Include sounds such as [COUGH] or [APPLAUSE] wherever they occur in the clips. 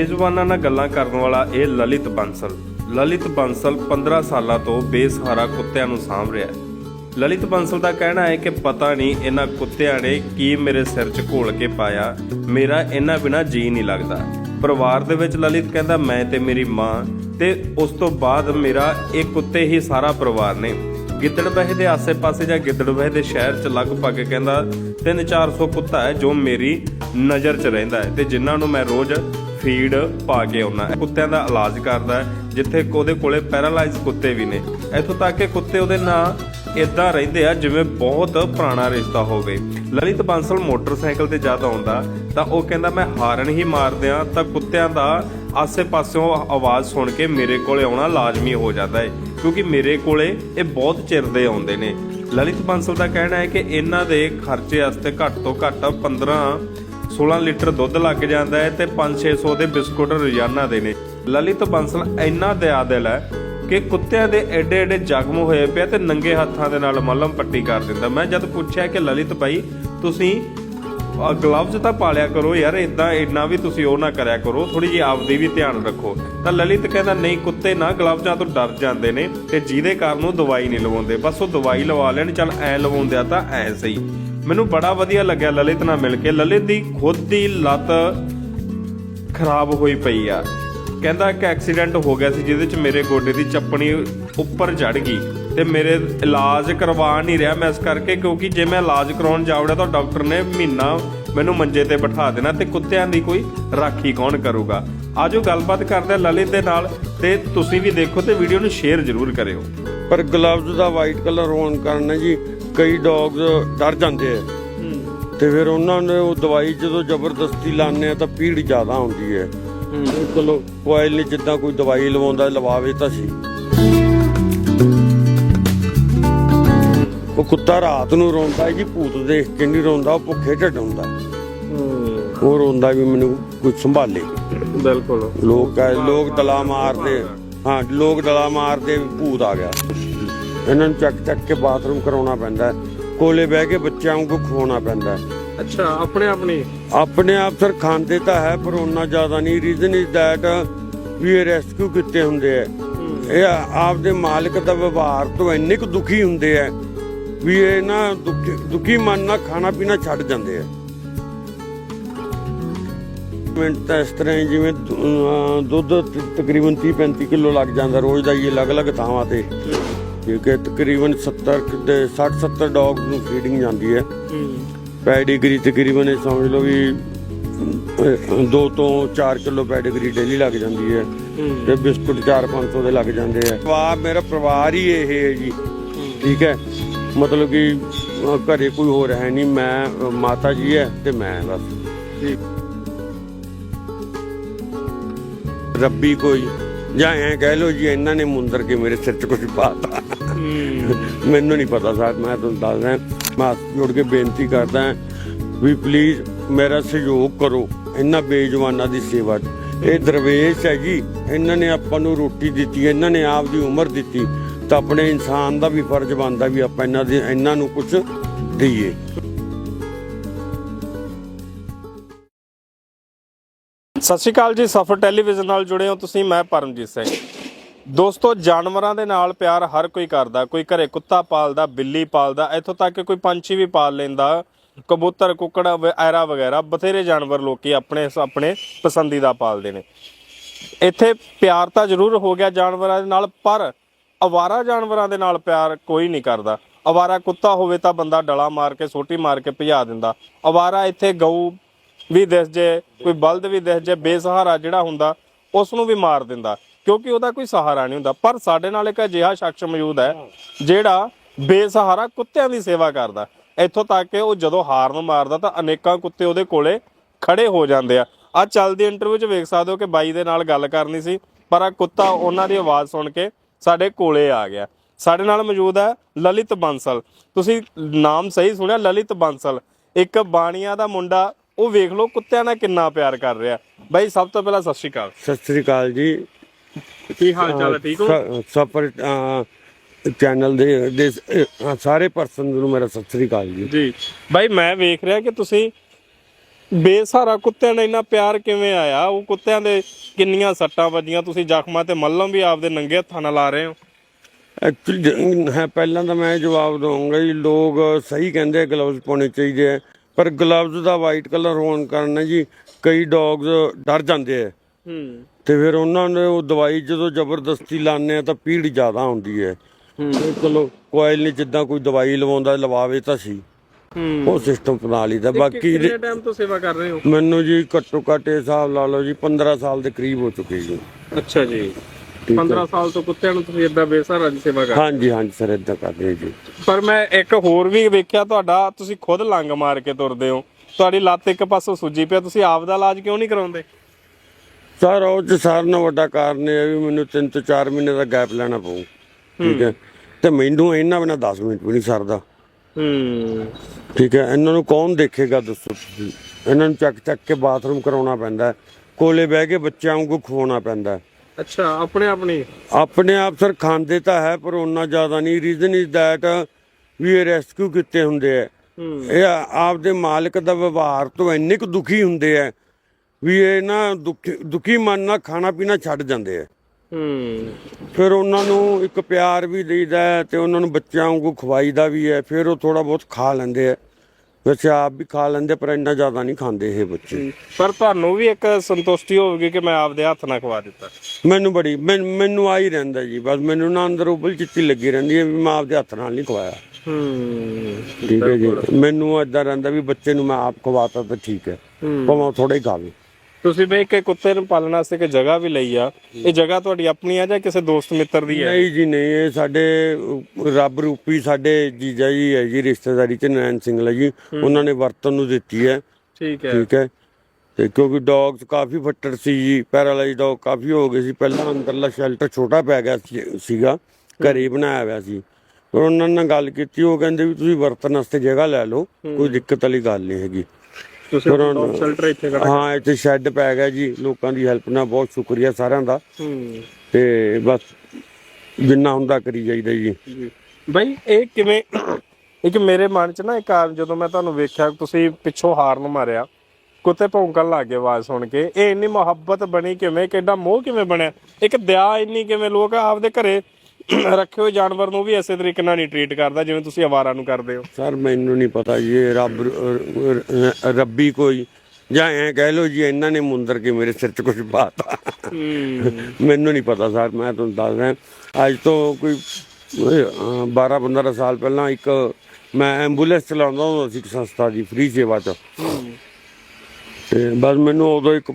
ਬੇਜ਼ੁਬਾਨਾਂ ਨਾਲ ਗੱਲਾਂ ਕਰਨ ਵਾਲਾ ਇਹ ਲਲਿਤ ਬੰਸਲ। ਲਲਿਤ ਬੰਸਲ 15 ਸਾਲਾਂ ਤੋਂ ਬੇਸਹਾਰਾ ਕੁੱਤਿਆਂ ਨੂੰ ਸਾਂਭ ਰਿਹਾ ਹੈ। ਲਲਿਤ ਬੰਸਲ ਦਾ ਕਹਿਣਾ ਹੈ ਕਿ ਪਤਾ ਨਹੀਂ ਇਹਨਾਂ ਕੁੱਤਿਆਂ ਨੇ ਕੀ ਮੇਰੇ ਸਿਰ 'ਚ ਘੋਲ ਕੇ ਪਾਇਆ। ਮੇਰਾ ਇਹਨਾਂ ਬਿਨਾ ਜੀ ਨਹੀਂ ਲੱਗਦਾ। ਪਰਿਵਾਰ ਦੇ ਵਿੱਚ ਲਲਿਤ ਕਹਿੰਦਾ, ਮੈਂ ਤੇ ਮੇਰੀ ਮਾਂ ਤੇ ਉਸ ਤੋਂ ਬਾਅਦ ਮੇਰਾ ਇਹ ਕੁੱਤੇ ਹੀ ਸਾਰਾ ਪਰਿਵਾਰ ਨੇ। ਗਿੱਦੜਬਹਿ ਦੇ ਆਸੇ-ਪਾਸੇ ਜਾਂ ਗਿੱਦੜਬਹਿ ਦੇ ਸ਼ਹਿਰ 'ਚ ਲਗਭਗ ਕਹਿੰਦਾ 3-400 ਕੁੱਤਾ ਹੈ ਜੋ ਮੇਰੀ ਨਜ਼ਰ 'ਚ ਰਹਿੰਦਾ ਹੈ ਤੇ ਜਿਨ੍ਹਾਂ ਨੂੰ ਮੈਂ ਰੋਜ਼ ਫੀਡ ਪਾ ਕੇ ਆਉਣਾ ਕੁੱਤਿਆਂ ਦਾ ਇਲਾਜ ਕਰਦਾ ਜਿੱਥੇ ਉਹਦੇ ਕੋਲੇ ਪੈਰਾਲਾਈਜ਼ ਕੁੱਤੇ ਵੀ ਨੇ। ਇੱਥੋਂ ਤੱਕ ਕਿ ਕੁੱਤੇ ਉਹਦੇ ਨਾਲ ਇਦਾਂ ਰਹਿੰਦੇ ਆ ਜਿਵੇਂ ਬਹੁਤ ਪੁਰਾਣਾ ਰਿਸ਼ਤਾ ਹੋਵੇ। ਲਲਿਤ ਬਾਂਸਲ ਮੋਟਰਸਾਈਕਲ ਤੇ ਜਦ ਆਉਂਦਾ, ਤਾਂ ਉਹ ਕਹਿੰਦਾ, ਮੈਂ ਹਾਰਨ ਹੀ ਮਾਰਦਿਆਂ ਤਾਂ ਕੁੱਤਿਆਂ ਦਾ ਆਸੇ-ਪਾਸਿਓਂ ਆਵਾਜ਼ ਸੁਣ ਕੇ ਮੇਰੇ ਕੋਲੇ ਆਉਣਾ ਲਾਜ਼ਮੀ ਹੋ ਜਾਂਦਾ ਹੈ, ਕਿਉਂਕਿ ਮੇਰੇ ਕੋਲੇ ਇਹ ਬਹੁਤ ਚਿਰ ਦੇ ਆਉਂਦੇ ਨੇ। ਲਲਿਤ ਬਾਂਸਲ ਦਾ ਕਹਿਣਾ ਹੈ ਕਿ ਇਹਨਾਂ ਦੇ ਖਰਚੇ ਵਾਸਤੇ ਘੱਟ ਤੋਂ ਘੱਟ 15 16 ਲੀਟਰ ਦੁੱਧ ਲੱਗ ਜਾਂਦਾ ਹੈ ਤੇ 5-600 ਦੇ ਬਿਸਕੁਟ ਰੋਜ਼ਾਨਾ ਦੇ ਨੇ। ਲਲਿਤ ਬੰਸਲ ਇੰਨਾ ਦਿਆਦਿਲ ਹੈ ਕਿ ਕੁੱਤਿਆਂ ਦੇ ਐਡੇ ਐਡੇ ਜ਼ਖਮ ਹੋਏ ਪਿਆ ਤੇ ਨੰਗੇ ਹੱਥਾਂ ਦੇ ਨਾਲ ਮਲਮ ਪੱਟੀ ਕਰ ਦਿੰਦਾ। ਮੈਂ ਜਦ ਪੁੱਛਿਆ ਕਿ ਲਲਿਤ ਭਾਈ, ਤੁਸੀਂ ਗਲਵਜ਼ ਤਾਂ ਪਾਲਿਆ ਕਰੋ ਯਾਰ ਇਦਾਂ ਇੰਨਾ ਵੀ ਤੁਸੀਂ ਉਹ ਨਾ ਕਰਿਆ ਕਰੋ ਥੋੜੀ ਜਿਹੀ ਆਪਦੀ ਵੀ ਧਿਆਨ ਰੱਖੋ। ਤਾਂ ਲਲਿਤ ਕਹਿੰਦਾ, ਨਹੀਂ ਕੁੱਤੇ ਨਾ ਗਲਵਜ਼ਾਂ ਤੋਂ ਡਰ ਜਾਂਦੇ ਨੇ ਤੇ ਜਿਹਦੇ ਕਾਰਨ ਉਹ ਦਵਾਈ ਨਹੀਂ ਲਵਾਉਂਦੇ। ਬਸ ਉਹ ਦਵਾਈ ਲਵਾ ਲੈਣ, ਚੱਲ ਐ ਲਵਾਉਂਦੇ ਤਾਂ ਐ ਸਹੀ। ਮੈਨੂੰ ਬੜਾ ਵਧੀਆ ਲੱਗਿਆ ਲਲਿਤ ਨਾਲ ਮਿਲ ਕੇ। ਲਲਿਤ ਦੀ ਖੁਦ ਦੀ ਲੱਤ ਖਰਾਬ ਹੋਈ ਪਈ ਆ। ਕਹਿੰਦਾ ਇੱਕ ਐਕਸੀਡੈਂਟ ਹੋ ਗਿਆ ਸੀ ਜਿਹਦੇ ਚ ਮੇਰੇ ਗੋਡੇ ਦੀ ਚੱਪਣੀ ਉੱਪਰ ਚੜ ਗਈ ਤੇ ਮੇਰੇ ਇਲਾਜ ਕਰਵਾ ਨਹੀਂ ਰਿਹਾ ਮੈਂ ਇਸ ਕਰਕੇ, ਕਿਉਂਕਿ ਜੇ ਮੈਂ ਇਲਾਜ ਕਰਾਉਣ ਜਾਵੜਾ ਤਾਂ ਡਾਕਟਰ ਨੇ ਮਹੀਨਾ ਮੈਨੂੰ ਮੰਜੇ ਤੇ ਬਿਠਾ ਦੇਣਾ ਤੇ ਕੁੱਤਿਆਂ ਦੀ ਕੋਈ ਰਾਖੀ ਕੌਣ ਕਰੂਗਾ। ਆਜੋ ਗੱਲਬਾਤ ਕਰਦੇ ਹਾਂ ਲਲਿਤ ਦੇ ਨਾਲ ਤੇ ਤੁਸੀਂ ਵੀ ਦੇਖੋ ਤੇ ਵੀਡੀਓ ਨੂੰ ਸ਼ੇਅਰ ਜ਼ਰੂਰ ਕਰਿਓ। ਪਰ ਗਲਵਜ਼ ਦਾ ਵਾਈਟ ਕਲਰ ਹੋਣ ਕਾਰਨ ਜੀ ਕਈ ਡੌਗਸ ਡਰ ਜਾਂਦੇ ਆ। ਤੇ ਫਿਰ ਉਹਨਾਂ ਨੇ ਉਹ ਦਵਾਈ ਜਦੋਂ ਜ਼ਬਰਦਸਤੀ ਆ ਤਾਂ ਪੀੜ ਜ਼ਿਆਦਾ ਹੁੰਦੀ ਹੈ। ਚਲੋ ਕੋਇਲ ਨੇ ਜਿੱਦਾਂ ਕੋਈ ਦਵਾਈ ਲਵਾਉਂਦਾ ਲਵਾਵੇ ਤਾਂ ਸੀ ਉਹ ਕੁੱਤਾ ਰਾਤ ਨੂੰ ਰੋਂਦਾ ਹੈ ਜੀ ਭੂਤ ਦੇਖ ਕੇ ਨਹੀਂ ਰੋਂਦਾ ਉਹ ਭੁੱਖੇ ਢਿੱਡ ਹੁੰਦਾ। ਉਹ ਰੋਂਦਾ ਵੀ ਮੈਨੂੰ ਕੁਝ ਸੰਭਾਲੇ। ਬਿਲਕੁਲ। ਲੋਕ ਲੋਕ ਦਲਾ ਮਾਰਦੇ ਹਾਂ ਲੋਕ ਦਲਾ ਮਾਰਦੇ ਭੂਤ ਆ ਗਿਆ। ਇਹਨਾਂ ਨੂੰ ਚੱਕ ਚੱਕ ਕੇ ਬਾਥਰੂਮ ਕਰਾਉਣਾ ਪੈਂਦਾ। ਕੋਲੇ ਬਹਿ ਕੇ ਬੱਚਿਆਂ ਨੂੰ ਖਵਾਉਣਾ ਪੈਂਦਾ। ਅੱਛਾ ਆਪਣੇ ਆਪਣੇ ਆਪਣੇ ਆਪ ਸਰ ਖਾਂਦੇ ਤਾਂ ਹੈ ਪਰ ਉਹਨਾਂ ਜ਼ਿਆਦਾ ਨਹੀਂ। ਰੀਜ਼ਨ ਇਜ਼ ਦੈਟ ਵੀ ਇਹ ਰੈਸਕਿਊ ਕੀਤੇ ਹੁੰਦੇ ਆ ਇਹ ਆਪਦੇ ਮਾਲਕ ਦਾ ਵਿਵਹਾਰ ਤੋਂ ਇੰਨੇ ਕੁ ਦੁਖੀ ਹੁੰਦੇ ਆ ਵੀ ਇਹ ਨਾ ਦੁਖੀ ਦੁਖੀ ਮਨ ਨਾਲ ਖਾਣਾ ਪੀਣਾ ਛੱਡ ਜਾਂਦੇ ਆ ਮਿੰਟ ਤਾਂ ਇਸ ਤਰ੍ਹਾਂ ਹੀ ਜਿਵੇਂ ਦੁ- ਅਹ ਦੁੱਧ ਤ- ਤਕਰੀਬਨ 30 35 ਕਿਲੋ ਲੱਗ ਜਾਂਦਾ ਰੋਜ਼ ਦਾ ਹੀ ਅਲੱਗ-ਅਲੱਗ ਥਾਵਾਂ ਤੇ। ਕਿਉਂਕਿ ਤਕਰੀਬਨ 70 ਕੁ ਦੇ 60 70 ਡੌਗ ਨੂੰ ਫੀਡਿੰਗ ਜਾਂਦੀ ਹੈ। ਪੈਡੀਗਰੀ ਤਕਰੀਬਨ ਇਹ ਸਮਝ ਲਓ ਵੀ 2 ਤੋਂ 4 ਕਿਲੋ ਪੈਡੀਗਰੀ ਡੇਲੀ ਲੱਗ ਜਾਂਦੀ ਹੈ। ਤੇ ਬਿਸਕੁਟ 4-500 ਦੇ ਲੱਗ ਜਾਂਦੇ ਆ। ਵਾਹ ਮੇਰਾ ਪਰਿਵਾਰ ਹੀ ਇਹ ਹੈ ਜੀ। ਠੀਕ ਹੈ ਮਤਲਬ ਕਿ ਅਹ, ਘਰੇ ਕੋਈ ਹੋਰ ਹੈ ਨਹੀਂ ਮੈਂ ਅਹ, ਮਾਤਾ ਜੀ ਹੈ ਤੇ ਮੈਂ ਬਸ। ਰੱਬੀ ਕੋਈ ਜਾਂ ਐ ਕਹਿ ਲਓ ਜੀ ਇਹਨਾਂ ਨੇ ਮੁੰਦਰ ਕੇ ਮੇਰੇ ਸਿਰ 'ਚ ਕੁਝ ਪਾਤਾ। ਮੈਨੂੰ ਨਹੀਂ ਪਤਾ ਸਾਹਿਬ ਮੈਂ ਤੁਹਾਨੂੰ ਦੱਸਦਾ ਮੈਂ ਜੋੜ ਕੇ ਬੇਨਤੀ ਕਰਦਾ ਵੀ ਪਲੀਜ਼ ਮੇਰਾ ਸਹਿਯੋਗ ਕਰੋ ਇਹਨਾਂ ਬੇਜਵਾਨਾਂ ਦੀ ਸੇਵਾ 'ਚ। ਇਹ ਦਰਵੇਸ਼ ਹੈ ਜੀ ਇਹਨਾਂ ਨੇ ਆਪਾਂ ਨੂੰ ਰੋਟੀ ਦਿੱਤੀ ਇਹਨਾਂ ਨੇ ਆਪ ਦੀ ਉਮਰ ਦਿੱਤੀ ਤਾਂ ਆਪਣੇ ਇਨਸਾਨ ਦਾ ਵੀ ਫਰਜ਼ ਬਣਦਾ ਵੀ ਆਪਾਂ ਇਹਨਾਂ ਦੇ ਇਹਨਾਂ ਨੂੰ ਕੁਝ ਦਈਏ। ਸਤਿ ਸ਼੍ਰੀ ਅਕਾਲ ਜੀ, ਸਫਰ ਟੈਲੀਵਿਜ਼ਨ ਨਾਲ ਜੁੜੇ ਹੋ ਤੁਸੀਂ, ਮੈਂ ਪਰਮਜੀਤ ਸਿੰਘ। ਦੋਸਤੋ, ਜਾਨਵਰਾਂ ਦੇ ਨਾਲ ਪਿਆਰ ਹਰ ਕੋਈ ਕਰਦਾ, ਕੋਈ ਘਰੇ ਕੁੱਤਾ ਪਾਲਦਾ, ਬਿੱਲੀ ਪਾਲਦਾ, ਇੱਥੋਂ ਤੱਕ ਕਿ ਕੋਈ ਪੰਛੀ ਵੀ ਪਾਲ ਲੈਂਦਾ, ਕਬੂਤਰ, ਕੁੱਕੜ ਐਰਾ ਵਗੈਰਾ, ਬਥੇਰੇ ਜਾਨਵਰ ਲੋਕੀ ਆਪਣੇ ਆਪਣੇ ਪਸੰਦੀਦਾ ਪਾਲਦੇ ਨੇ। ਇੱਥੇ ਪਿਆਰ ਤਾਂ ਜ਼ਰੂਰ ਹੋ ਗਿਆ ਜਾਨਵਰਾਂ ਦੇ ਨਾਲ, ਪਰ ਅਵਾਰਾ ਜਾਨਵਰਾਂ ਦੇ ਨਾਲ ਪਿਆਰ ਕੋਈ ਨਹੀਂ ਕਰਦਾ। ਅਵਾਰਾ ਕੁੱਤਾ ਹੋਵੇ ਤਾਂ ਬੰਦਾ ਡਲਾ ਮਾਰ ਕੇ, ਸੋਟੀ ਮਾਰ ਕੇ ਭਜਾ ਦਿੰਦਾ। ਅਵਾਰਾ ਇੱਥੇ ਗਊ ਵੀ ਦਿਸ ਜੇ, ਕੋਈ ਬਲਦ ਵੀ ਦਿਸ ਜੇ, ਬੇਸਹਾਰਾ ਜਿਹੜਾ ਹੁੰਦਾ, ਉਸ ਨੂੰ ਵੀ ਮਾਰ ਦਿੰਦਾ। ਕਿਉਂਕਿ ਉਹਦਾ ਕੋਈ ਸਹਾਰਾ ਨਹੀਂ ਹੁੰਦਾ। ਪਰ ਸਾਡੇ ਨਾਲ ਇੱਕ ਅਜਿਹਾ ਸ਼ਖਸ ਮੌਜੂਦ ਹੈ, ਜਿਹੜਾ ਬੇਸਹਾਰਾ ਕੁੱਤਿਆਂ ਦੀ ਸੇਵਾ ਕਰਦਾ। ਇੱਥੋਂ ਤੱਕ ਕਿ ਉਹ ਜਦੋਂ ਹਾਰਨ ਮਾਰਦਾ ਤਾਂ ਅਨੇਕਾਂ ਕੁੱਤੇ ਉਹਦੇ ਕੋਲੇ ਖੜੇ ਹੋ ਜਾਂਦੇ ਆ। ਆ ਚੱਲਦੀ ਇੰਟਰਵਿਊ 'ਚ ਵੇਖ ਸਕਦੇ ਹੋ ਕਿ ਬਾਈ ਦੇ ਨਾਲ ਗੱਲ ਕਰਨੀ ਸੀ, ਪਰ ਆ ਕੁੱਤਾ ਉਹਨਾਂ ਦੀ ਆਵਾਜ਼ ਸੁਣ ਕੇ ਸਾਡੇ ਕੋਲੇ ਆ ਗਿਆ। ਸਾਡੇ ਨਾਲ ਮੌਜੂਦ ਹੈ ਲਲਿਤ ਬਾਂਸਲ। ਤੁਸੀਂ ਨਾਮ ਸਹੀ ਸੁਣਿਆ, ਲਲਿਤ ਬਾਂਸਲ। ਇੱਕ ਬਾਣੀਆਂ ਦਾ ਮੁੰਡਾ ਉਹ ਵੇਖ ਲਓ ਕੁੱਤਿਆਂ ਨਾਲ ਕਿੰਨਾ ਪਿਆਰ ਕਰ ਰਿਹਾ। ਬਾਈ ਸਭ ਤੋਂ ਪਹਿਲਾਂ ਸਤਿ ਸ਼੍ਰੀ ਅਕਾਲ। ਸਤਿ ਸ੍ਰੀ ਅਕਾਲ ਜੀ। ਕੀ ਹਾਲ ਚਾਲ ਹੈ ਠੀਕ ਹੋ? ਸ- ਸਫਰ ਅਹ, ਚੈਨਲ ਦੇ ਦੇ ਅਹ, ਸਾਰੇ ਪਰਸਨ ਨੂੰ ਮੇਰਾ ਸਤਿ ਸ੍ਰੀ ਅਕਾਲ ਜੀ। ਜੀ। ਬਾਈ ਮੈਂ ਵੇਖ ਰਿਹਾ ਕਿ ਤੁਸੀਂ ਬੇਸਹਾਰਾ ਕੁੱਤਿਆਂ ਨਾਲ ਇੰਨਾ ਪਿਆਰ ਕਿਵੇਂ ਆਇਆ? ਉਹ ਕੁੱਤਿਆਂ ਦੇ ਕਿੰਨੀਆਂ ਸੱਟਾਂ ਵੱਜੀਆਂ? ਤੁਸੀਂ ਜ਼ਖਮਾਂ ਤੇ ਮੱਲਮ ਵੀ ਆਪਦੇ ਨੰਗੇ ਹੱਥਾਂ ਨਾਲ ਲਾ ਰਹੇ ਹੋ। ਐਕਚੁਅਲੀ ਹੈ ਪਹਿਲਾਂ ਤਾਂ ਮੈਂ ਜਵਾਬ ਦਊਂਗਾ ਜੀ ਲੋਕ ਸਹੀ ਕਹਿੰਦੇ ਗਲਵਜ਼ ਪਾਉਣੇ ਚਾਹੀਦੇ ਆ। ਪਰ ਗਲਵਜ਼ ਦਾ ਵਾਈਟ ਕਲਰ ਹੋਣ ਕਾਰਨ ਜੀ ਕਈ ਡੌਗਸ ਡਰ ਜਾਂਦੇ ਆ। ਹੂੰ। ਤੇ ਫਿਰ ਉਹਨਾਂ ਨੇ ਉਹ ਦਵਾਈ ਜਦੋਂ ਜ਼ਬਰਦਸਤੀ ਲਾਉਂਦੇ ਆ ਤਾਂ ਪੀੜ ਜ਼ਿਆਦਾ ਹੁੰਦੀ ਹੈ। ਹੂੰ। ਤੇ ਚਲੋ ਕੋਇਲ ਨੇ ਜਿੱਦਾਂ ਕੋਈ ਦਵਾਈ ਲਵਾਉਂਦਾ ਲਵਾਵੇ ਤਾਂ ਸੀ। ਹੂੰ। ਉਹ ਸਿਸਟਮ ਬਣਾ ਲਈਦਾ। ਬਾਕੀ ਕਿੰਨੇ ਟਾਈਮ ਤੋਂ ਸੇਵਾ ਕਰ ਰਹੇ ਹੋ? ਮੈਨੂੰ ਜੀ ਘੱਟੋ ਘੱਟ ਇਹ ਹਿਸਾਬ ਲਾ ਲਓ ਜੀ 15 ਸਾਲ ਦੇ ਕਰੀਬ ਹੋ ਚੁੱਕੇ ਜੀ। ਅੱਛਾ ਜੀ। 15 ਸਾਲ ਤੋਂ ਕੁੱਤਿਆਂ ਨੂੰ ਤੁਸੀਂ ਇਦਾਂ ਬੇਸਹਾਰਾ ਦੀ ਸੇਵਾ ਕਰ ਹਾਂਜੀ ਹਾਂਜੀ ਸਰ ਇਦਾਂ ਕਰਦੇ ਹਾਂ ਜੀ। ਪਰ ਮੈਂ ਇੱਕ ਹੋਰ ਵੀ ਵੇਖਿਆ ਤੁਹਾਡਾ ਤੁਸੀਂ ਖੁਦ ਲੰਗ ਮਾਰ ਕੇ ਤੁਰਦੇ ਹੋ। ਤੁਹਾਡੀ ਲੱਤ ਇੱਕ ਪਾਸੋਂ ਸੁੱਜੀ ਪਿਆ ਤੁਸੀਂ ਆਪ ਦਾ ਇਲਾਜ ਕਿਉਂ ਨਹੀਂ ਕਰਾਉਂਦੇ? ਸਰ ਉਹ ਚ ਸਾਰਿਆਂ ਨਾਲੋਂ ਵੱਡਾ ਕਾਰਨ ਇਹ ਹੈ ਵੀ ਮੈਨੂੰ 3 ਤੋਂ 4 ਮਹੀਨੇ ਦਾ ਗੈਪ ਲੈਣਾ ਪਊ। ਠੀਕ ਹੈ। ਤੇ ਮੈਨੂੰ ਇਹਨਾਂ ਬਿਨਾਂ 10 ਮਿੰਟ ਵੀ ਨਹੀਂ ਸਰਦਾ। ਹੂੰ। ਠੀਕ ਹੈ। ਇਹਨਾਂ ਨੂੰ ਕੌਣ ਦੇਖੇਗਾ ਦੱਸੋ ਤੁਸੀਂ? ਇਹਨਾਂ ਨੂੰ ਚੱਕ ਚੱਕ ਕੇ ਬਾਥਰੂਮ ਕਰਾਉਣਾ ਪੈਂਦਾ ਹੈ। ਕੋਲੇ ਬਹਿ ਕੇ ਬੱਚਿਆਂ ਵਾਂਗੂ ਖਵਾਉਣਾ ਪੈਂਦਾ ਹੈ। ਅੱਛਾ ਆਪਣੇ ਆਪਣੀ ਆਪਣੇ ਆਪ ਸਰ ਖਾਂਦੇ ਤਾਂ ਹੈ ਪਰ ਉਹਨਾਂ ਜ਼ਿਆਦਾ ਨਹੀਂ। ਰੀਜ਼ਨ ਇਜ਼ ਦੈਟ ਵੀ ਇਹ ਰੈਸਕਿਊ ਕੀਤੇ ਹੁੰਦੇ ਆ। ਇਹ ਆਪਦੇ ਮਾਲਕ ਦਾ ਵਿਵਹਾਰ ਤੋਂ ਇੰਨੇ ਕੁ ਦੁਖੀ ਹੁੰਦੇ ਆ ਵੀ ਇਹ ਨਾ ਦੁਖੀ ਦੁਖੀ ਮਨ ਨਾਲ ਖਾਣਾ ਪੀਣਾ ਛੱਡ ਜਾਂਦੇ ਆ। ਹੂੰ। ਫਿਰ ਉਹਨਾਂ ਨੂੰ ਇੱਕ ਪਿਆਰ ਵੀ ਦੇਈਦਾ ਤੇ ਉਹਨਾਂ ਨੂੰ ਬੱਚਿਆਂ ਵਾਂਗੂ ਖਵਾਈਦਾ ਵੀ ਹੈ। ਫਿਰ ਉਹ ਥੋੜਾ ਬਹੁਤ ਖਾ ਲੈਂਦੇ ਆ। ਵੈਸੇ ਆਪ ਵੀ ਖਾ ਲੈਂਦੇ ਪਰ ਇੰਨਾ ਜ਼ਿਆਦਾ ਨਹੀਂ ਖਾਂਦੇ ਇਹ ਬੱਚੇ। ਪਰ ਤੁਹਾਨੂੰ ਵੀ ਇੱਕ ਸੰਤੁਸ਼ਟੀ ਹੋਵੇਗੀ ਕਿ ਮੈਂ ਆਪਦੇ ਹੱਥ ਨਾਲ ਖਵਾ ਦਿੱਤਾ। ਮੈਨੂੰ ਬੜੀ ਮੈਨ- ਮੈਨੂੰ ਆ ਹੀ ਰਹਿੰਦਾ ਜੀ ਬਸ ਮੈਨੂੰ ਨਾ ਅੰਦਰ ਉਬਲ ਚਿੱਤੀ ਲੱਗੀ ਰਹਿੰਦੀ ਹੈ ਵੀ ਮੈਂ ਆਪਦੇ ਹੱਥ ਨਾਲ ਨਹੀਂ ਖਵਾਇਆ। ਹੂੰ। ਠੀਕ ਹੈ ਜੀ ਮੈਨੂੰ ਏਦਾਂ ਰਹਿੰਦਾ ਵੀ ਬੱਚੇ ਨੂੰ ਮੈਂ ਆਪ ਖਵਾਤਾ ਤਾਂ ਠੀਕ ਹੈ ਹੂੰ। ਭਾਵੇਂ ਥੋੜਾ ਹੀ ਖਾਵੇ। ਤੁਸੀਂ ਵੀ ਇੱਕ ਕੁੱਤੇ ਨੂੰ ਪਾਲਣ ਵਾਸਤੇ ਇੱਕ ਜਗ੍ਹਾ ਵੀ ਲਈ ਆ। ਇਹ ਜਗ੍ਹਾ ਤੁਹਾਡੀ ਆਪਣੀ ਆ ਜਾਂ ਕਿਸੇ ਦੋਸਤ ਮਿੱਤਰ ਦੀ ਹੈ ਨਹੀਂ ਜੀ ਨਹੀਂ ਇਹ ਸਾਡੇ ਰੱਬ ਰੂਪੀ ਸਾਡੇ ਜੀਜਾ ਜੀ ਹੈ ਜੀ ਰਿਸ਼ਤੇਦਾਰੀ ਚ ਨੈਣ ਸਿੰਘਲਾ ਜੀ। ਉਹਨਾਂ ਨੇ ਵਰਤਨ ਨੂੰ ਦਿੱਤੀ ਹੈ। ਠੀਕ ਹੈ। ਠੀਕ ਹੈ। ਤੇ ਕਿਉਂਕਿ ਡੌਗਸ ਕਾਫੀ ਫੱਟੜ ਸੀ ਜੀ ਪੈਰਾਲਾਈਜ਼ ਡੌਗ ਕਾਫੀ ਹੋ ਗਏ ਸੀ। ਪਹਿਲਾਂ ਅੰਦਰਲਾ ਸ਼ੈਲਟਰ ਛੋਟਾ ਪੈ ਗਿਆ ਸੀਗਾ। ਘਰੇ ਬਣਾਇਆ ਹੋਇਆ ਸੀ। ਪਰ ਉਹਨਾਂ ਨਾਲ ਗੱਲ ਕੀਤੀ ਉਹ ਕਹਿੰਦੇ ਵੀ ਤੁਸੀਂ ਵਰਤਨ ਵਾਸਤੇ ਜਗ੍ਹਾ ਲੈ ਲਓ ਕੋਈ ਦਿੱਕਤ ਵਾਲੀ ਗੱਲ ਨਹੀਂ ਹੈਗੀ। ਤੁਸੀਂ ਡੌਗ ਸ਼ੈਲਟਰ ਇੱਥੇ ਖੜਾ ਹਾਂ ਇੱਥੇ ਸ਼ੈੱਡ ਪੈ ਗਿਆ ਜੀ ਲੋਕਾਂ ਦੀ ਹੈਲਪ ਨਾਲ ਬਹੁਤ ਸ਼ੁਕਰੀਆ ਸਾਰਿਆਂ ਦਾ। ਹੂੰ। ਤੇ ਬਸ ਜਿੰਨਾ ਹੁੰਦਾ ਕਰੀ ਜਾਈਦਾ ਜੀ। ਜੀ। ਬਈ ਇਹ ਕਿਵੇਂ ਇੱਕ ਮੇਰੇ ਮਨ 'ਚ ਨਾ ਇੱਕ ਆ ਜਦੋਂ ਮੈਂ ਤੁਹਾਨੂੰ ਵੇਖਿਆ ਤੁਸੀਂ ਪਿੱਛੋਂ ਹਾਰਨ ਮਾਰਿਆ ਕੁੱਤੇ ਭੌਂਕਣ ਲੱਗ ਗਏ ਆਵਾਜ਼ ਸੁਣ ਕੇ। ਇਹ ਇੰਨੀ ਮੁਹੱਬਤ ਬਣੀ ਕਿਵੇਂ ਕਿੱਡਾ ਮੋਹ ਕਿਵੇਂ ਬਣਿਆ? ਇੱਕ ਦਇਆ ਇੰਨੀ ਕਿਵੇਂ ਲੋਕ ਆਪਦੇ ਘਰੇ [CLEARS THROAT] ਰੱਖੇ ਹੋਏ ਜਾਨਵਰ ਨੂੰ ਵੀ ਐਸੇ ਤਰੀਕੇ ਨਾਲ ਨਹੀਂ ਟਰੀਟ ਕਰਦਾ ਜਿਵੇਂ ਤੁਸੀਂ ਆਵਾਰਾ ਨੂੰ ਕਰਦੇ ਹੋ। ਸਰ ਮੈਨੂੰ ਨਹੀਂ ਪਤਾ ਜੀ ਇਹ ਰੱਬ ਰੱਬੀ ਕੋਈ ਜਾਂ ਐ ਕਹਿ ਲਓ ਜੀ ਇਹਨਾਂ ਨੇ ਮੁੰਦਰ ਕੇ ਮੇਰੇ ਸਿਰ 'ਚ ਕੁਝ ਪਾਤਾ। ਮੈਨੂੰ ਨਹੀਂ ਪਤਾ ਸਰ ਮੈਂ ਤੁਹਾਨੂੰ ਦੱਸ ਰਿਹਾ ਅੱਜ ਤੋਂ ਕੋਈ 12 15 ਸਾਲ ਪਹਿਲਾਂ ਇੱਕ ਮੈਂ ਐਂਬੂਲੈਂਸ ਚਲਾਉਂਦਾ ਹੁੰਦਾ ਸੀ ਇੱਕ ਸੰਸਥਾ ਦੀ ਫ੍ਰੀ ਸੇਵਾ 'ਚ। ਤੇ ਬਸ ਮੈਨੂੰ ਉਦੋਂ ਇੱਕ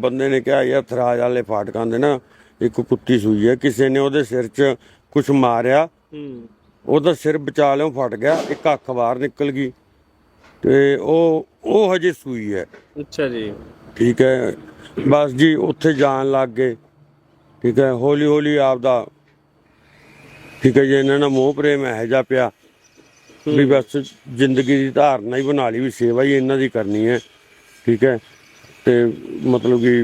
ਬੰਦੇ ਨੇ ਕਿਹਾ ਯਾਰ ਥਰਾਜ ਵਾਲੇ ਫਾਟਕਾਂ ਦੇ ਨਾ ਇੱਕ ਕੁੱਤੀ ਸੂਈ ਹੈ ਕਿਸੇ ਨੇ ਉਹਦੇ ਸਿਰ 'ਚ ਕੁਝ ਮਾਰਿਆ ਹੂੰ। ਉਹਦਾ ਸਿਰ ਬਚਾ ਲਿਓ ਫਟ ਗਿਆ ਇੱਕ ਅੱਖ ਬਾਹਰ ਨਿਕਲ ਗਈ ਤੇ ਉਹ ਉਹ ਹਜੇ ਸੂਈ ਹੈ। ਅੱਛਾ ਜੀ। ਠੀਕ ਹੈ ਬਸ ਜੀ ਉੱਥੇ ਜਾਣ ਲੱਗ ਗਏ। ਠੀਕ ਹੈ ਹੌਲੀ ਹੌਲੀ ਆਪਦਾ ਠੀਕ ਹੈ ਜੀ ਇਹਨਾਂ ਨਾਲ ਮੋਹ ਪ੍ਰੇਮ ਹੈ ਜਾ ਪਿਆ ਵੀ ਬਸ ਜ਼ਿੰਦਗੀ ਦੀ ਧਾਰਨਾ ਹੀ ਬਣਾ ਲਈ ਵੀ ਸੇਵਾ ਹੀ ਇਹਨਾਂ ਦੀ ਕਰਨੀ ਹੈ। ਠੀਕ ਹੈ ਤੇ ਮਤਲਬ ਕਿ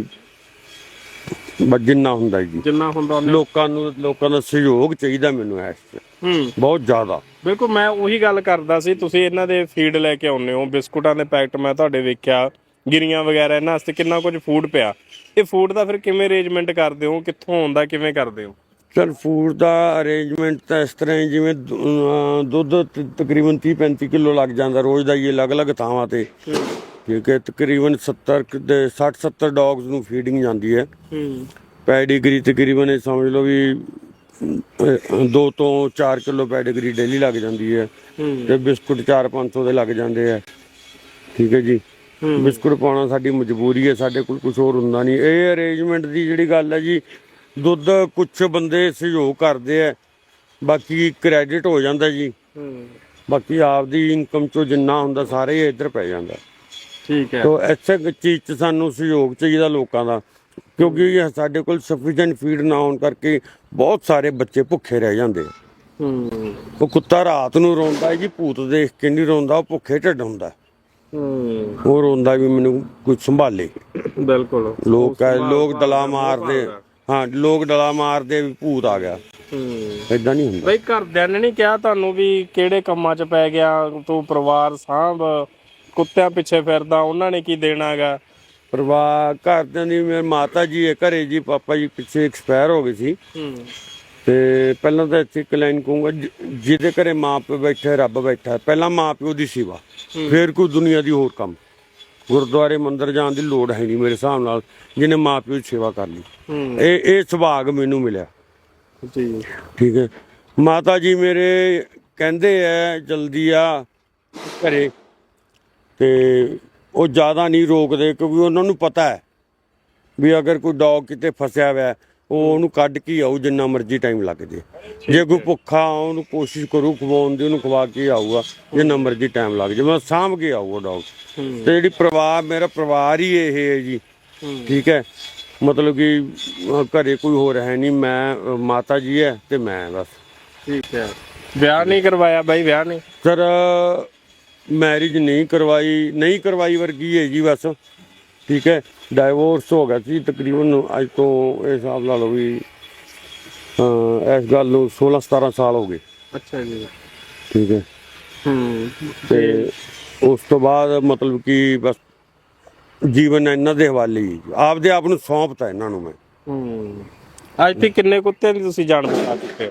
ਬਸ ਜਿੰਨਾ ਹੁੰਦਾ ਜੀ। ਜਿੰਨਾ ਹੁੰਦਾ ਉਹਨੇ। ਲੋਕਾਂ ਨੂੰ ਲੋਕਾਂ ਦਾ ਸਹਿਯੋਗ ਚਾਹੀਦਾ ਮੈਨੂੰ ਇਸ 'ਚ ਹੂੰ। ਬਹੁਤ ਜ਼ਿਆਦਾ। ਬਿਲਕੁਲ ਮੈਂ ਉਹੀ ਗੱਲ ਕਰਦਾ ਸੀ ਤੁਸੀਂ ਇਹਨਾਂ ਦੇ ਫੀਡ ਲੈ ਕੇ ਆਉਂਦੇ ਹੋ ਬਿਸਕੁਟਾਂ ਦੇ ਪੈਕਟ ਮੈਂ ਤੁਹਾਡੇ ਵੇਖਿਆ ਗਿਰੀਆਂ ਵਗੈਰਾ ਇਹਨਾਂ ਵਾਸਤੇ ਕਿੰਨਾ ਕੁਝ ਫੂਡ ਪਿਆ। ਇਹ ਫੂਡ ਦਾ ਫਿਰ ਕਿਵੇਂ ਅਰੇਂਜਮੈਂਟ ਕਰਦੇ ਹੋ ਕਿੱਥੋਂ ਆਉਂਦਾ ਕਿਵੇਂ ਕਰਦੇ ਹੋ? ਸਰ ਫੂਡ ਦਾ ਅਰੇਂਜਮੈਂਟ ਤਾਂ ਇਸ ਤਰ੍ਹਾਂ ਹੈ ਜਿਵੇਂ ਦੁ- ਦੁੱਧ ਤ- ਤਕਰੀਬਨ 30 35 ਕਿਲੋ ਲੱਗ ਜਾਂਦਾ ਰੋਜ਼ ਦਾ ਹੀ ਅਲੱਗ-ਅਲੱਗ ਥਾਵਾਂ ਤੇ। ਠੀਕ ਹੈ ਤਕਰੀਬਨ 70 ਕੁ ਦੇ 60 70 ਡੌਗਸ ਨੂੰ ਫੀਡਿੰਗ ਜਾਂਦੀ ਹੈ। ਹੂੰ। ਪੈਡੀਗਰੀ ਤਕਰੀਬਨ ਇਹ ਸਮਝ ਲਓ ਵੀ 2 ਤੋਂ 4 ਕਿਲੋ ਪੈਡੀਗਰੀ ਡੇਲੀ ਲੱਗ ਜਾਂਦੀ ਹੈ। ਹੂੰ। ਤੇ ਬਿਸਕੁਟ 4-500 ਦੇ ਲੱਗ ਜਾਂਦੇ ਆ। ਠੀਕ ਹੈ ਜੀ। ਬਿਸਕੁਟ ਪਾਉਣਾ ਸਾਡੀ ਮਜਬੂਰੀ ਹੈ ਸਾਡੇ ਕੋਲ ਕੁਝ ਹੋਰ ਹੁੰਦਾ ਨਹੀਂ। ਇਹ ਅਰੇਂਜਮੈਂਟ ਦੀ ਜਿਹੜੀ ਗੱਲ ਹੈ ਜੀ ਦੁੱਧ ਕੁਝ ਬੰਦੇ ਸਹਿਯੋਗ ਕਰਦੇ ਆ। ਬਾਕੀ ਕ੍ਰੈਡਿਟ ਹੋ ਜਾਂਦਾ ਜੀ। ਬਾਕੀ ਆਪਦੀ ਇਨਕਮ ਚੋਂ ਜਿੰਨਾ ਹੁੰਦਾ ਸਾਰੇ ਇੱਧਰ ਪੈ ਜਾਂਦਾ। ਠੀਕ ਹੈ। ਤੋ ਐਸੇ ਚੀਜ਼ 'ਚ ਸਾਨੂੰ ਸਹਿਯੋਗ ਚਾਹੀਦਾ ਲੋਕਾਂ ਦਾ ਕਿਉਂਕਿ ਇਹ ਸਾਡੇ ਕੋਲ ਸਫੀਸ਼ੀਐਂਟ ਫੀਡ ਨਾ ਹੋਣ ਕਰਕੇ ਬਹੁਤ ਸਾਰੇ ਬੱਚੇ ਭੁੱਖੇ ਰਹਿ ਜਾਂਦੇ ਹੂੰ। ਉਹ ਕੁੱਤਾ ਰਾਤ ਨੂੰ ਰੋਂਦਾ ਹੈ ਜੀ ਭੂਤ ਦੇਖ ਕੇ ਨਹੀਂ ਰੋਂਦਾ ਉਹ ਭੁੱਖੇ ਢਿੱਡ ਹੁੰਦਾ। ਹੂੰ। ਉਹ ਰੋਂਦਾ ਵੀ ਮੈਨੂੰ ਕੁਝ ਸੰਭਾਲੇ। ਬਿਲਕੁਲ। ਲੋਕ ਲੋਕ ਦਲਾ ਮਾਰਦੇ। ਹਾਂ ਲੋਕ ਦਲਾ ਮਾਰਦੇ ਵੀ ਭੂਤ ਆ ਗਿਆ। ਹੂੰ। ਇਦਾਂ ਨਹੀਂ ਹੁੰਦਾ। ਬਈ ਘਰਦਿਆਂ ਨੇ ਨਹੀਂ ਕਿਹਾ ਤੁਹਾਨੂੰ ਵੀ ਕਿਹੜੇ ਕੰਮਾਂ 'ਚ ਪੈ ਗਿਆ ਤੂੰ ਪਰਿਵਾਰ ਸਾਂਭ ਕੁੱਤਿਆਂ ਪਿੱਛੇ ਫਿਰਦਾ ਉਹਨਾਂ ਨੇ ਕੀ ਦੇਣਾਗਾ ਪਰਿਵਾਰ ਘਰਦਿਆਂ ਦੀ ਮੇਰੇ ਮਾਤਾ ਜੀ ਹੈ ਘਰੇ ਜੀ ਪਾਪਾ ਜੀ ਪਿੱਛੇ ਐਕਸਪਾਇਰ ਹੋ ਗਏ ਸੀ। ਤੇ ਪਹਿਲਾਂ ਤਾਂ ਇੱਥੇ ਇੱਕ ਲਾਈਨ ਕਹੂੰਗਾ ਜਿਹਦੇ ਘਰੇ ਮਾਂ ਪਿਓ ਬੈਠੇ ਰੱਬ ਬੈਠਾ ਪਹਿਲਾਂ ਮਾਂ ਪਿਓ ਦੀ ਸੇਵਾ। ਫਿਰ ਕੋਈ ਦੁਨੀਆ ਦੀ ਹੋਰ ਕੰਮ। ਗੁਰਦੁਆਰੇ ਮੰਦਿਰ ਜਾਣ ਦੀ ਲੋੜ ਹੈ ਨਹੀਂ ਮੇਰੇ ਹਿਸਾਬ ਨਾਲ ਜਿਹਨੇ ਮਾਂ ਪਿਓ ਦੀ ਸੇਵਾ ਕਰ ਲਈ। ਇਹ ਇਹ ਸੁਭਾਗ ਮੈਨੂੰ ਮਿਲਿਆ। ਜੀ। ਠੀਕ ਹੈ। ਮਾਤਾ ਜੀ ਮੇਰੇ ਕਹਿੰਦੇ ਐ ਜਲਦੀ ਆ ਘਰੇ। ਤੇ ਉਹ ਜ਼ਿਆਦਾ ਨਹੀਂ ਰੋਕਦੇ ਕਿਉਂਕਿ ਉਹਨਾਂ ਨੂੰ ਪਤਾ ਹੈ ਵੀ ਅਗਰ ਕੋਈ ਡੌਗ ਕਿਤੇ ਫਸਿਆ ਹੋਇਆ ਉਹ ਉਹਨੂੰ ਕੱਢ ਕੇ ਆਊ ਜਿੰਨਾ ਮਰਜ਼ੀ ਟਾਈਮ ਲੱਗ ਜੇ ਜੇ ਕੋਈ ਭੁੱਖਾ ਉਹਨੂੰ ਕੋਸ਼ਿਸ਼ ਕਰੂ ਖਵਾਉਣ ਦੀ ਉਹਨੂੰ ਖਵਾ ਕੇ ਆਊਗਾ ਜਿੰਨਾ ਮਰਜ਼ੀ ਟਾਈਮ ਲੱਗ ਜੇ ਮੈਂ ਸਾਂਭ ਕੇ ਆਊਗਾ ਡੌਗ। ਤੇ ਜਿਹੜੀ ਪਰਿਵਾਰ ਮੇਰਾ ਪਰਿਵਾਰ ਹੀ ਇਹ ਹੈ ਜੀ। ਠੀਕ ਹੈ? ਮਤਲਬ ਕਿ ਘਰੇ ਕੋਈ ਹੋਰ ਹੈ ਨਹੀਂ ਮੈਂ ਮਾਤਾ ਜੀ ਹੈ ਤੇ ਮੈਂ ਬਸ। ਠੀਕ ਹੈ। ਵਿਆਹ ਨਹੀਂ ਕਰਵਾਇਆ ਬਾਈ ਵਿਆਹ ਨਹੀਂ? ਸਰ ਮੈਰਿਜ ਨਹੀਂ ਕਰਵਾਈ ਨਹੀਂ ਕਰਵਾਈ ਵਰਗੀ ਹੈ ਜੀ ਬਸ। ਠੀਕ ਹੈ ਡਾਈਵੋਰਸ ਹੋ ਗਿਆ ਸੀ ਤਕਰੀਬਨ ਅੱਜ ਤੋਂ ਇਹ ਹਿਸਾਬ ਲਾ ਲਓ ਵੀ ਇਸ ਗੱਲ ਨੂੰ 16 17 ਸਾਲ ਹੋ ਗਏ। ਅੱਛਾ ਜੀ। ਠੀਕ ਹੈ। ਹੂੰ। ਤੇ ਉਸ ਤੋਂ ਬਾਅਦ ਮਤਲਬ ਕਿ ਬਸ ਜੀਵਨ ਇਹਨਾਂ ਦੇ ਹਵਾਲੇ ਹੀ ਆਪਦੇ ਆਪ ਨੂੰ ਸੌਂਪਤਾ ਇਹਨਾਂ ਨੂੰ ਮੈਂ। ਹੂੰ। ਅੱਜ ਤੇ ਕਿੰਨੇ ਕੁੱਤਿਆਂ ਦੀ ਤੁਸੀਂ ਜਾਨ ਬਚਾ ਚੁੱਕੇ ਹੋ?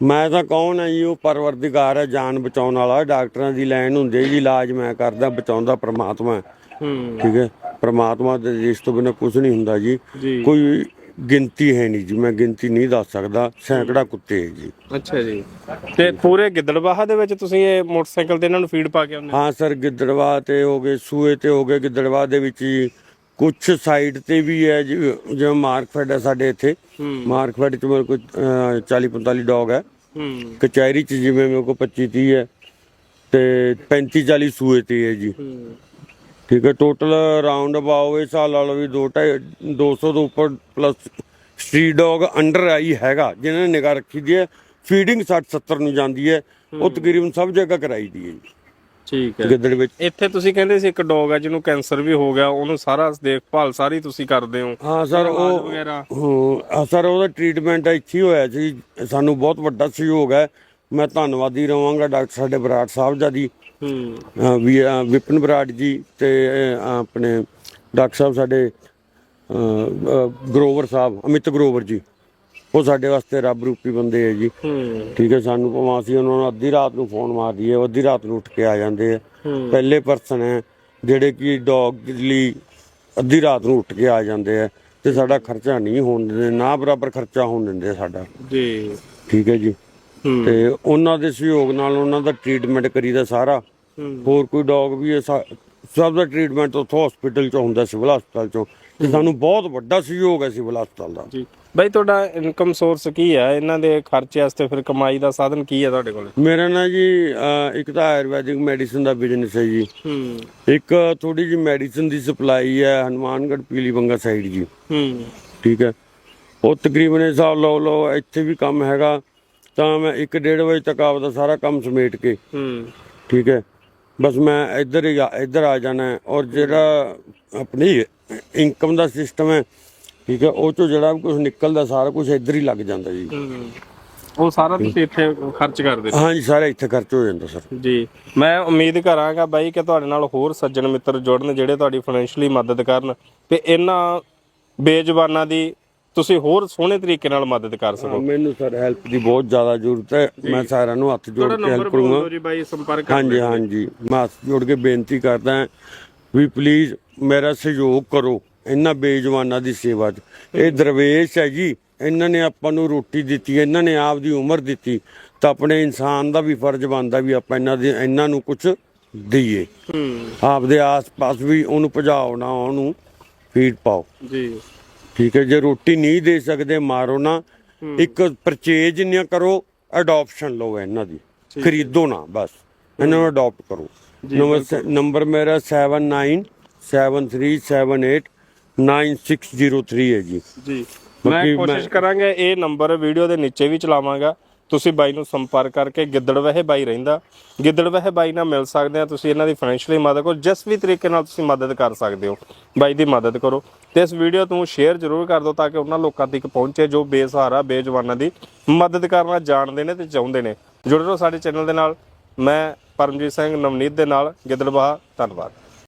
ਮੈਂ ਤਾਂ ਕੌਣ ਹੈ ਜੀ ਉਹ ਪਰਵਰਦੀਗਾਰ ਹੈ ਜਾਨ ਬਚਾਉਣ ਵਾਲਾ। ਡਾਕਟਰਾਂ ਦੀ ਲਾਈਨ ਹੁੰਦੀ ਹੈ ਜੀ ਇਲਾਜ ਮੈਂ ਕਰਦਾ ਬਚਾਉਂਦਾ ਪ੍ਰਮਾਤਮਾ। ਹੈ। ਹੂੰ ਠੀਕ ਹੈ? ਪ੍ਰਮਾਤਮਾ ਦੇ ਦੇਸ਼ ਤੋਂ ਬਿਨਾਂ ਕੁਝ ਨਹੀਂ ਹੁੰਦਾ ਜੀ। ਕੋਈ ਗਿਣਤੀ ਹੈ ਨਹੀਂ ਜੀ ਮੈਂ ਗਿਣਤੀ ਨਹੀਂ ਦੱਸ ਸਕਦਾ। ਸੈਂਕੜਾ ਕੁੱਤੇ ਹੈ ਜੀ। ਅੱਛਾ ਜੀ। ਤੇ ਪੂਰੇ ਗਿੱਦੜਬਾਹਾ ਦੇ ਵਿੱਚ ਤੁਸੀਂ ਇਹ ਮੋਟਰਸਾਈਕਲ ਤੇ ਇਹਨਾਂ ਨੂੰ ਫੀਡ ਪਾ ਕੇ ਆਉਂਦੇ ਹੋ? ਹਾਂ ਸਰ ਗਿੱਦੜਵਾ ਤੇ ਹੋ ਗਏ ਸੂਏ ਤੇ ਹੋ ਗਏ ਗਿੱਦੜਵਾ ਦੇ ਵਿੱਚ ਜੀ। ਕੁਝ ਸਾਈਡ ਤੇ ਵੀ ਹੈ ਜਿਵੇਂ ਮਾਰਕਫੈਡ ਹੈ ਸਾਡੇ ਇੱਥੇ। ਮਾਰਕਫੈਡ ਚ ਮੇਰੇ ਕੋਲ 40 45 ਡੌਗ ਹੈ। ਕਚਹਿਰੀ ਚ ਜਿਵੇਂ ਮੇਰੇ ਕੋਲ 25 30 ਹੈ ਤੇ 35 40 ਸੂਏ ਤੇ ਹੈ ਜੀ। ਠੀਕ ਹੈ ਟੋਟਲ ਰਾਉਂਡ ਅਬਾਊਟ ਇਹ ਸਾਲ ਲਾ ਲਓ ਵੀ 2 200 ਤੋਂ ਉੱਪਰ ਪਲੱਸ ਸਟਰੀਟ ਡੌਗ ਅੰਡਰ ਆਈ ਹੈਗਾ। ਜਿਨ੍ਹਾਂ ਨੇ ਨਿਗਾਹ ਰੱਖੀ ਦੀ ਹੈ। ਫੀਡਿੰਗ 60 70 ਨੂੰ ਜਾਂਦੀ ਹੈ। ਉਹ ਤਕਰੀਬਨ ਸਭ ਜਗ੍ਹਾ ਕਰਾਈ ਦੀ ਹੈ ਜੀ। ਠੀਕ ਹੈ। ਗਿੱਦੜ ਵਿੱਚ। ਇੱਥੇ ਤੁਸੀਂ ਕਹਿੰਦੇ ਸੀ ਇੱਕ ਡੌਗ ਹੈ ਜਿਹਨੂੰ ਕੈਂਸਰ ਵੀ ਹੋ ਗਿਆ ਉਹਨੂੰ ਸਾਰਾ ਦੇਖਭਾਲ ਸਾਰੀ ਤੁਸੀਂ ਕਰਦੇ ਹੋ। ਹਾਂ ਸਰ ਉਹ ਵਗੈਰਾ। ਹਾਂ ਸਰ ਉਹਦਾ ਟ੍ਰੀਟਮੈਂਟ ਇੱਥੇ ਹੋਇਆ ਸੀ। ਸਾਨੂੰ ਬਹੁਤ ਵੱਡਾ ਸਹਿਯੋਗ ਹੈ। ਮੈਂ ਧੰਨਵਾਦੀ ਰਵਾਂਗਾ ਡਾਕਟਰ ਸਾਡੇ ਬਰਾੜ ਸਾਹਿਬ ਜੀ ਦੀ ਹੂੰ ਵੀ ਵਿਪਨ ਬਰਾੜ ਜੀ ਤੇ ਆਪਣੇ ਡਾਕਟਰ ਸਾਹਿਬ ਸਾਡੇ ਗਰੋਵਰ ਸਾਹਿਬ ਅਮਿਤ ਗਰੋਵਰ ਜੀ। ਉਹ ਸਾਡੇ ਵਾਸਤੇ ਰੱਬ ਰੂਪੀ ਬੰਦੇ ਹੈ ਜੀ। ਠੀਕ ਹੈ ਸਾਨੂੰ ਭਾਵੇਂ ਅਸੀਂ ਉਹਨਾਂ ਨੂੰ ਅੱਧੀ ਰਾਤ ਨੂੰ ਫੋਨ ਮਾਰ ਦਈਏ ਅੱਧੀ ਰਾਤ ਨੂੰ ਉੱਠ ਕੇ ਆ ਜਾਂਦੇ ਆ। ਪਹਿਲੇ ਪਰਸਨ ਹੈ ਜਿਹੜੇ ਕਿ ਡੌਗ ਲਈ ਅੱਧੀ ਰਾਤ ਨੂੰ ਉੱਠ ਕੇ ਆ ਜਾਂਦੇ ਆ ਤੇ ਸਾਡਾ ਖਰਚਾ ਨਹੀਂ ਹੋਣ ਦਿੰਦੇ ਨਾ ਬਰਾਬਰ ਖਰਚਾ ਹੋਣ ਦਿੰਦੇ ਸਾਡਾ। ਜੀ। ਠੀਕ ਹੈ ਜੀ। ਤੇ ਉਹਨਾਂ ਦੇ ਸਹਿਯੋਗ ਨਾਲ ਉਹਨਾਂ ਦਾ ਟ੍ਰੀਟਮੈਂਟ ਕਰੀਦਾ ਸਾਰਾ। ਹੋਰ ਕੋਈ ਡੌਗ ਵੀ ਹੈ ਸਭ ਦਾ ਟ੍ਰੀਟਮੈਂਟ ਉੱਥੋਂ ਹਸਪੀਟਲ ਚੋਂ ਹੁੰਦਾ ਸਿਵਲ ਹਸਪਤਾਲ ਚੋਂ। ਤੇ ਸਾਨੂੰ ਬਹੁਤ ਵੱਡਾ ਸਹਿਯੋਗ ਹੈ ਸਿਵਲ ਹਸਪਤਾਲ ਦਾ। ਜੀ। ਬਾਈ ਤੁਹਾਡਾ ਇਨਕਮ ਸੋਰਸ ਕੀ ਹੈ ਇਹਨਾਂ ਦੇ ਖਰਚੇ ਵਾਸਤੇ ਫਿਰ ਕਮਾਈ ਦਾ ਸਾਧਨ ਕੀ ਹੈ ਤੁਹਾਡੇ ਕੋਲ? ਮੇਰਾ ਨਾ ਜੀ ਅਹ, ਇੱਕ ਤਾਂ ਆਯੁਰਵੈਦਿਕ ਮੈਡੀਸਿਨ ਦਾ ਬਿਜ਼ਨਸ ਹੈ ਜੀ। ਹੂੰ। ਇੱਕ ਥੋੜੀ ਜਿਹੀ ਮੈਡੀਸਿਨ ਦੀ ਸਪਲਾਈ ਹੈ ਹਨੂਮਾਨਗੜ੍ਹ ਪੀਲੀਬੰਗਾ ਸਾਈਡ ਜੀ। ਹੂੰ। ਠੀਕ ਹੈ। ਉਹ ਤਕਰੀਬਨ ਇਹ ਹਿਸਾਬ ਲਓ ਲਓ ਇੱਥੇ ਵੀ ਕੰਮ ਹੈਗਾ ਤਾਂ ਮੈਂ 1:30 ਵਜੇ ਤੱਕ ਆਪਦਾ ਸਾਰਾ ਕੰਮ ਸਮੇਟ ਕੇ। ਹੂੰ। ਠੀਕ ਹੈ। ਬਸ ਮੈਂ ਇੱਧਰ ਹੀ ਆ- ਇੱਧਰ ਆ ਜਾਣਾ ਹੈ। ਔਰ ਜਿਹੜਾ ਆਪਣੀ ਇਨਕਮ ਦਾ ਸਿਸਟਮ ਹੈ ਠੀਕ ਹੈ ਉਹ ਚੋਂ ਜਿਹੜਾ ਵੀ ਕੁਝ ਨਿਕਲਦਾ ਸਾਰਾ ਕੁਝ ਇੱਧਰ ਹੀ ਲੱਗ ਜਾਂਦਾ ਜੀ। ਉਹ ਸਾਰਾ ਤੁਸੀਂ ਇੱਥੇ ਖਰਚ ਕਰਦੇ ਹੋ ਹਾਂਜੀ ਸਾਰਾ ਇੱਥੇ ਖਰਚ ਹੋ ਜਾਂਦਾ ਸਰ। ਜੀ। ਮੈਂ ਉਮੀਦ ਕਰਾਂਗਾ ਬਾਈ ਕਿ ਤੁਹਾਡੇ ਨਾਲ ਹੋਰ ਸੱਜਣ ਮਿੱਤਰ ਜੁੜਨ ਜਿਹੜੇ ਤੁਹਾਡੀ ਫਾਈਨੈਂਸ਼ਲੀ ਮਦਦ ਕਰਨ ਤੇ ਇਹਨਾਂ ਬੇਜ਼ੁਬਾਨਾਂ ਦੀ ਤੁਸੀਂ ਹੋਰ ਸੋਹਣੇ ਤਰੀਕੇ ਨਾਲ ਮਦਦ ਕਰ ਸਕੋ। ਮੈਨੂੰ ਸਰ ਹੈਲਪ ਦੀ ਬਹੁਤ ਜ਼ਿਆਦਾ ਜ਼ਰੂਰਤ ਹੈ। ਮੈਂ ਸਾਰਿਆਂ ਨੂੰ ਹੱਥ ਜੋੜ ਕੇ ਹੈਲਪ ਕਰੂੰਗਾ। ਜੀ ਬਾਈ ਸੰਪਰਕ ਹਾਂਜੀ ਹਾਂਜੀ। ਮੈਂ ਹੱਥ ਜੋੜ ਕੇ ਬੇਨਤੀ ਕਰਦਾ ਵੀ ਪਲੀਜ਼ ਮੇਰਾ ਸਹਿਯੋਗ ਕਰੋ। ਇਹਨਾਂ ਬੇਜਵਾਨਾਂ ਦੀ ਸੇਵਾ 'ਚ। ਇਹ ਦਰਵੇਸ਼ ਹੈ ਜੀ ਇਹਨਾਂ ਨੇ ਆਪਾਂ ਨੂੰ ਰੋਟੀ ਦਿੱਤੀ ਇਹਨਾਂ ਨੇ ਆਪ ਦੀ ਉਮਰ ਦਿੱਤੀ ਤਾਂ ਆਪਣੇ ਇਨਸਾਨ ਦਾ ਵੀ ਫਰਜ਼ ਬਣਦਾ ਵੀ ਆਪਾਂ ਇਹਨਾਂ ਦੇ ਇਹਨਾਂ ਨੂੰ ਕੁਝ ਦਈਏ। ਹੂੰ। ਆਪਦੇ ਆਸ-ਪਾਸ ਵੀ ਉਹਨੂੰ ਭਜਾਓ ਨਾ ਉਹਨੂੰ ਫੀਡ ਪਾਓ। ਜੀ। ਠੀਕ ਹੈ ਜੇ ਰੋਟੀ ਨਹੀਂ ਦੇ ਸਕਦੇ ਮਾਰੋ ਨਾ। ਇੱਕ ਪਰਚੇਜ ਨਾ ਕਰੋ ਅਡਾਪਸ਼ਨ ਲਓ ਇਹਨਾਂ ਦੀ। ਖਰੀਦੋ ਨਾ ਬਸ। ਇਹਨਾਂ ਨੂੰ ਅਡਾਪਟ ਕਰੋ। ਨੰਬਰ ਸ- ਨੰਬਰ ਮੇਰਾ 7973789603 ਹੈ ਜੀ। ਜੀ। ਮੈਂ ਬਾਕੀ ਕੋਸ਼ਿਸ਼ ਕਰਾਂਗਾ ਇਹ ਨੰਬਰ ਵੀਡੀਓ ਦੇ ਨੀਚੇ ਵੀ ਚਲਾਵਾਂਗਾ। ਤੁਸੀਂ ਬਾਈ ਨੂੰ ਸੰਪਰਕ ਕਰਕੇ ਗਿੱਦੜਵਹਿ ਬਾਈ ਰਹਿੰਦਾ। ਗਿੱਦੜਵਹਿ ਬਾਈ ਨਾਲ ਮਿਲ ਸਕਦੇ ਆ। ਤੁਸੀਂ ਇਹਨਾਂ ਦੀ ਫਾਈਨੈਂਸ਼ੀਅਲੀ ਮਦਦ ਕਰੋ। ਜਿਸ ਵੀ ਤਰੀਕੇ ਨਾਲ ਤੁਸੀਂ ਮਦਦ ਕਰ ਸਕਦੇ ਹੋ ਬਾਈ ਦੀ ਮਦਦ ਕਰੋ। ਤੇ ਇਸ ਵੀਡੀਓ ਨੂੰ ਸ਼ੇਅਰ ਜ਼ਰੂਰ ਕਰ ਦਿਓ ਤਾਂ ਕਿ ਉਹਨਾਂ ਲੋਕਾਂ ਤੱਕ ਪਹੁੰਚੇ ਜੋ ਬੇਸਹਾਰਾ ਬੇਜਵਾਨਾਂ ਦੀ ਮਦਦ ਕਰਨਾ ਜਾਣਦੇ ਨੇ ਤੇ ਚਾਹੁੰਦੇ ਨੇ। ਜੁੜੇ ਰਹੋ ਸਾਡੇ ਚੈਨਲ ਦੇ ਨਾਲ। ਮੈਂ ਪਰਮਜੀਤ ਸਿੰਘ ਨਵਨੀਤ ਦੇ ਨਾਲ ਗਿੱਦੜਬਾਹਾ। ਧੰਨਵਾਦ।